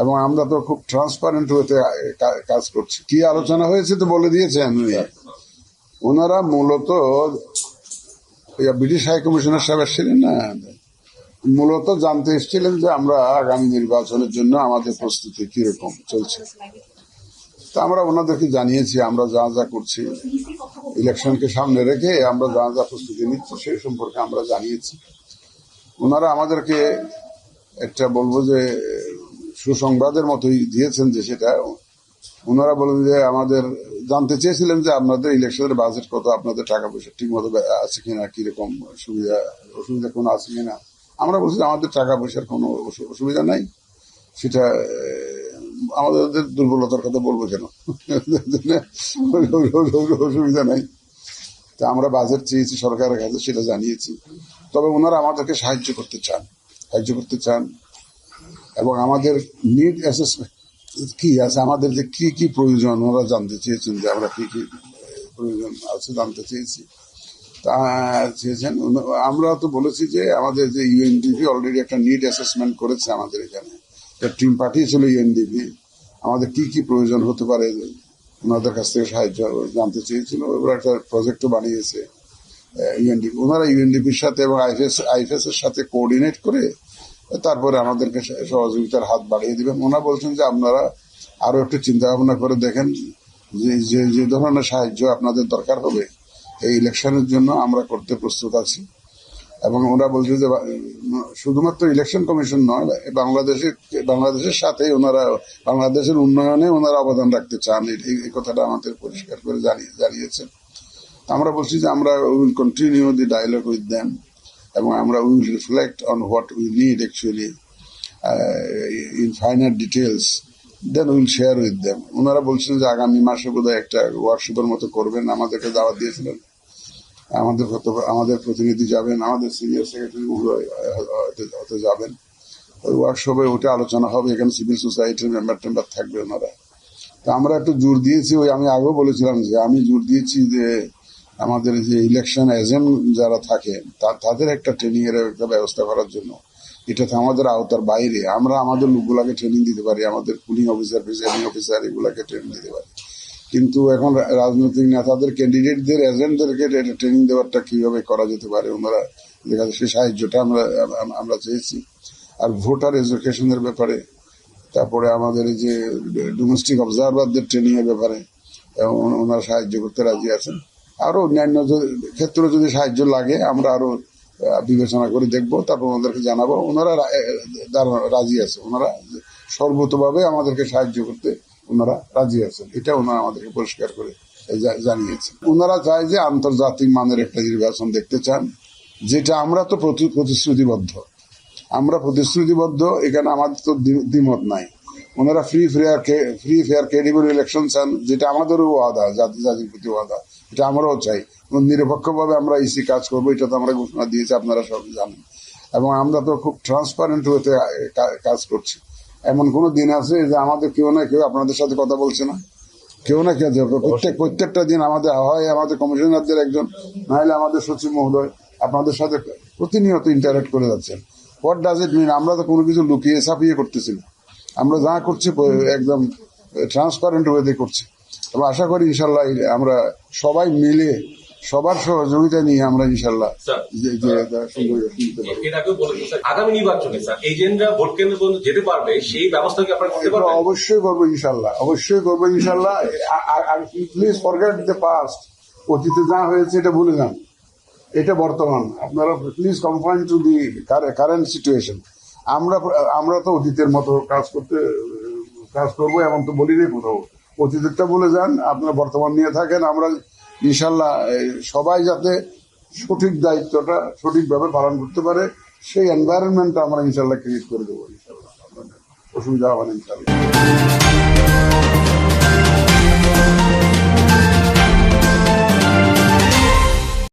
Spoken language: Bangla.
এবং আমরা তো খুব ট্রান্সপারেন্ট হতে কাজ করছি। কি আলোচনা হয়েছে তো বলে দিয়েছেন উনি। ওনারা মূলত ব্রিটিশ হাই কমিশনার সাহেব ছিলেন না? মূলত জানতে এসেছিলেন যে আমরা আগামী নির্বাচনের জন্য আমাদের প্রস্তুতি কীরকম চলছে। তা আমরা ওনাদেরকে জানিয়েছি, আমরা যা যা করছি। ইলেকশনকে সামনে রেখে আমরা যা যা প্রস্তুতি নিচ্ছি, সেই সম্পর্কে আমরা জানিয়েছি। ওনারা আমাদেরকে একটা বলব যে সুসংবাদের মতোই দিয়েছেন যে সেটা। ওনারা বলেন যে আমাদের জানতে চেয়েছিলেন যে আপনাদের ইলেকশনের বাজেট কত, আপনাদের টাকা পয়সা ঠিক মতো আছে কিনা, কীরকম সুবিধা, অসুবিধা কোনো আছে কিনা। আমরা বলছি আমাদের টাকা পয়সার কোনো অসুবিধা নাই। সেটা আমাদের দুর্বলতার কথা বলব কেন? অসুবিধা নাই। তা আমরা বাজেট চেয়েছি সরকারের কাছে, সেটা জানিয়েছি। তবে ওনারা আমাদেরকে সাহায্য করতে চান। সাহায্য করতে চান। এবং আমাদের নিড অ্যাসেসমেন্ট কি আছে? আমাদের যে কি কি প্রয়োজন? ওরা জানতে চেয়েছেন যে আমরা কি কি প্রয়োজন আছে, জানতে চেয়েছি। তা, চেয়েছেন। আমরা তো বলেছি যে আমাদের যে ইউএনডিপি অলরেডি একটা নিড অ্যাসেসমেন্ট করেছে আমাদের এখানে। একটা টিম পাঠিয়েছিল ইউএনডিপি আমাদের কি কি প্রয়োজন হতে পারে? ওনাদের কাছ থেকে সাহায্য জানতে চেয়েছিল। ওরা একটা প্রজেক্টও বানিয়েছে ইউএনডিপি ওনারা ইউএনডিপির সাথে এবং আইএফএস আইএফএস এর সাথে কোঅর্ডিনেট করে তারপরে আমাদেরকে সহযোগিতার হাত বাড়িয়ে দিবেন। ওনারা বলছেন যে আপনারা আরও একটু চিন্তা ভাবনা করে দেখেন যে যে যে ধরনের সাহায্য আপনাদের দরকার হবে, এই ইলেকশনের জন্য আমরা করতে প্রস্তুত আছি। এবং ওরা বলছে যে, শুধুমাত্র ইলেকশন কমিশন নয় বাংলাদেশের বাংলাদেশের সাথে ওনারা, বাংলাদেশের উন্নয়নে ওনারা অবদান রাখতে চান। এই- কথাটা আমাদের পরিষ্কার করে জানিয়ে জানিয়েছেন। আমরা বলছি যে আমরা will continue the dialogue with them. এবং আমরা will reflect on what we need actually in final details then will share with them. ওনারা বলছেন যে আগামী মাসে বোধহয় একটা ওয়ার্কশপের মতো করবেন, আমাদেরকে দাওয়াত দিয়েছিলেন। আমাদের আমাদের প্রতিনিধি যাবেন, আমাদের সিনিয়র সেক্রেটারি হতে যাবেন। ওই ওয়ার্কশপে ওটা আলোচনা হবে, এখানে সিভিল সোসাইটির মেম্বার টেম্বার থাকবে ওনারা। তো আমরা একটু জোর দিয়েছি, ওই আমি আগেও বলেছিলাম যে আমি জোর দিয়েছি যে আমাদের যে ইলেকশন এজেন্ট যারা থাকে তাদের একটা ট্রেনিং এর একটা ব্যবস্থা করার জন্য। এটা তো আমাদের আওতার বাইরে। আমরা আমাদের লোকগুলাকে ট্রেনিং দিতে পারি, আমাদের পুলিং অফিসার প্রিসাইডিং অফিসার এগুলাকে ট্রেনিং দিতে পারি। কিন্তু এখন রাজনৈতিক নেতাদের ক্যান্ডিডেটদের এজেন্টদেরকে এটা ট্রেনিং দেওয়ারটা কীভাবে করা যেতে পারে, ওনারা সেই সাহায্যটা আমরা আমরা চেয়েছি। আর ভোটার এডুকেশনের ব্যাপারে, তারপরে আমাদের এই যে ডোমেস্টিক অবজারভারদের ট্রেনিং এর ব্যাপারে এবং ওনারা সাহায্য করতে রাজি আছেন। আরও অন্যান্য ক্ষেত্রে যদি সাহায্য লাগে, আমরা আরও বিবেচনা করে দেখব। তারপর ওনাদেরকে জানাব। ওনারা রাজি আছে, ওনারা সর্বতভাবে আমাদেরকে সাহায্য করতে ওনারা রাজি আছেন। এটা ওনারা আমাদেরকে পরিষ্কার করে জানিয়েছেন। ওনারা চায় যে আন্তর্জাতিক মানের একটা নির্বাচন দেখতে চান, যেটা আমরা তো প্রতি- প্রতিশ্রুতিবদ্ধ। আমরা প্রতিশ্রুতিবদ্ধ, এখানে আমাদের তো দ্বি- দ্বিমত নাই। ওনারা free fair free fair credible election চান যেটা আমাদেরও ওয়াদা জাতি জাতির প্রতি ওয়াদা এটা আমরাও চাই। নিরপেক্ষভাবে আমরা ইসি কাজ করব এটা তো আমরা ঘোষণা দিয়েছি আপনারা সব জানেন। এবং আমরা তো খুব ট্রান্সপারেন্ট হতে কাজ করছি। এমন কোন দিন আছে যে আমাদের কেউ না কেউ আপনাদের সাথে কথা বলছে না? কেউ না কেউ প্রত্যেক প্রত্যেকটা দিন আমাদের হয় আমাদের কমিশনারদের একজন নাহলে আমাদের সচিব মহোদয় আপনাদের সাথে প্রতিনিয়ত ইন্টারাক্ট করে যাচ্ছেন। হোয়াট ডাজ ইট মিন আমরা তো কোনো কিছু লুকিয়ে ছাপিয়ে করতেছি না। আমরা যা করছি একদম ট্রান্সপারেন্ট ওয়েতে করছি। এবং আশা করি ইনশাল্লাহ আমরা সবাই মিলে সবার সহযোগিতা নিয়ে আমরা ইনশাল্লাহ স্যার, যে যে সুন্দর নিতে পারব। এর আগেও বলেছেন স্যার আগামী নির্বাচনে স্যার এজেন্টরা ভোট কেন্দ্র পর্যন্ত যেতে পারবে সেই ব্যবস্থা কি আপনারা করতে পারবেন? অবশ্যই করব ইনশাল্লাহ অবশ্যই করব ইনশাল্লাহ। প্লিজ ফরগেট দ্য পাস্ট অতীতে যা হয়েছে এটা ভুলে যান। এটা বর্তমান। আপনারা please confine to the current situation আমরা আমরা তো অতীতের মতো কাজ করতে, কাজ করব, এমন তো বলি বলিনি কোথাও অতীতেরটা বলে যান, আপনারা বর্তমান নিয়ে থাকেন, আমরা ইনশাল্লাহ সবাই যাতে সঠিক দায়িত্বটা সঠিকভাবে পালন করতে পারে, সেই এনভায়রনমেন্টটা আমরা ইনশাল্লাহ ক্রিয়েট করে দেবো, ইনশাল্লাহ। অসুবিধা হবে না, ইনশাল্লাহ।